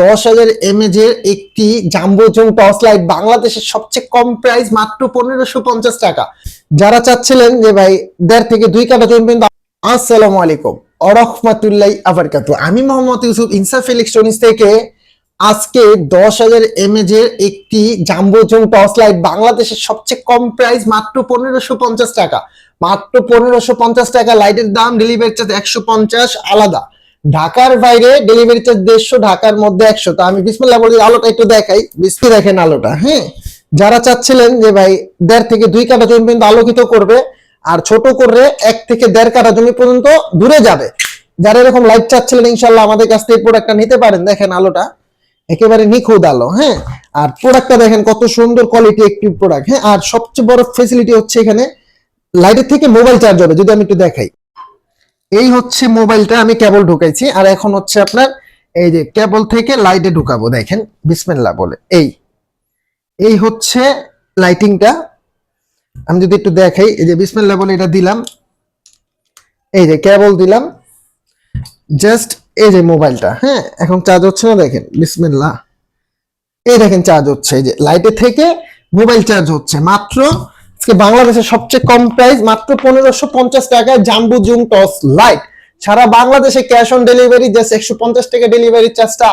দশ হাজার এমএজ এর একটি জাম্বো জুম টর্চ লাইট বাংলাদেশের সবচেয়ে কম প্রাইস মাত্র পনেরোশো পঞ্চাশ টাকা। যারা চাচ্ছিলেন যে ভাই দেড় থেকে দুই কাটা জমি পর্যন্ত আসসালামু আলাইকুম। অরহমাতুল্লাহ আবরকাতু আমি মোহাম্মদ ইউসুফ ইনসাফ ইলেকট্রনিক্স থেকে। আজকে দশ হাজার এমএজ এর একটি জাম্বো জুম টর্চ লাইট বাংলাদেশের সবচেয়ে কম প্রাইস মাত্র পনেরোশো পঞ্চাশ টাকা। মাত্র পনেরোশো পঞ্চাশ টাকা, লাইটের দাম ডেলিভারি চার্জ একশো পঞ্চাশ, আলাদা। ঢাকার বাইরে ডেলিভারি চার্জ দেড়শো, ঢাকার মধ্যে একশো। তো আমি বিসমিল্লাহ বলি আলোটা একটু দেখাই। বিসমি দেখেন আলোটা হ্যাঁ? যারা চাচ্ছিলেন যে ভাই দেড় থেকে দুই কাটা জমি পর্যন্ত আলোকিত করবে, আর ছোট করে এক থেকে দেড় কাটা জমি পর্যন্ত দূরে যাবে, যারা এরকম লাইট চাচ্ছিলেন ইনশাল্লাহ আমাদের কাছ থেকে প্রোডাক্টটা নিতে পারেন। দেখেন আলোটা, একেবারে নিখুঁত আলো হ্যাঁ? আর প্রোডাক্টটা দেখেন কত সুন্দর কোয়ালিটি একটি প্রোডাক্ট হ্যাঁ? আর সবচেয়ে বড় ফেসিলিটি হচ্ছে এখানে লাইটের থেকে মোবাইল চার্জ হবে, যদি আমি একটু দেখাই। এই হচ্ছে মোবাইলটা আমি কেবল ঢুকাইছি, আর এখন হচ্ছে আপনার এই যে কেবল থেকে লাইটে ঢুকাবো, দেখেন, বিসমিল্লাহ বলে, এই এই হচ্ছে লাইটিংটা আমি যদি একটু দেখাই, এই যে বিসমিল্লাহ বলে এটা দিলাম, এই যে কেবল দিলাম জাস্ট এই যে মোবাইলটা হ্যাঁ এখন চার্জ হচ্ছে না, দেখেন, বিসমিল্লাহ, এই দেখেন চার্জ হচ্ছে, এই যে লাইটের থেকে মোবাইল চার্জ হচ্ছে, মাত্র আজকে বাংলাদেশের সবচেয়ে কম প্রাইস মাত্র পনেরোশো পঞ্চাশ টাকায় জাম্বু জুম টস লাইট সারা বাংলাদেশে ক্যাশ অন ডেলিভারি জাস্ট একশো পঞ্চাশ টাকা ডেলিভারি চার্জটা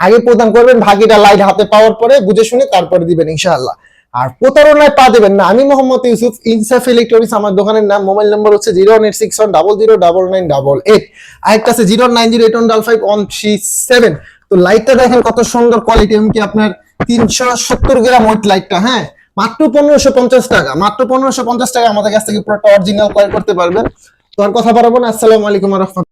আগে প্রদান করবেন। ভাগিটা লাইট হাতে পাওয়ার পরে বুঝে শুনে তারপরে দিবেন ইনশাআল্লাহ। আর প্রতারণায় পা দেবেন না। আমি মোহাম্মদ ইউসুফ ইনসাফ ইলেকট্রনিক্স আমার দোকানের নাম। মোবাইল নম্বর হচ্ছে zero eight six one double zero double nine double eight. আরেকটা আছে zero nine zero eight one double five one three seven. তো লাইটটা দেখেন কত সুন্দর কোয়ালিটি এমনকি আপনার তিনশো সত্তর গ্রাম ওয়েট লাইটটা হ্যাঁ? মাত্র পনেরোশো পঞ্চাশ টাকা, মাত্র পনেরোশো পঞ্চাশ টাকা আমাদের কাছ থেকে পুরোটা অরিজিনাল ক্রয় করতে পারবে তো আর কথা বাড়াবো না, আসসালামু আলাইকুম রহমতুল্লাহ।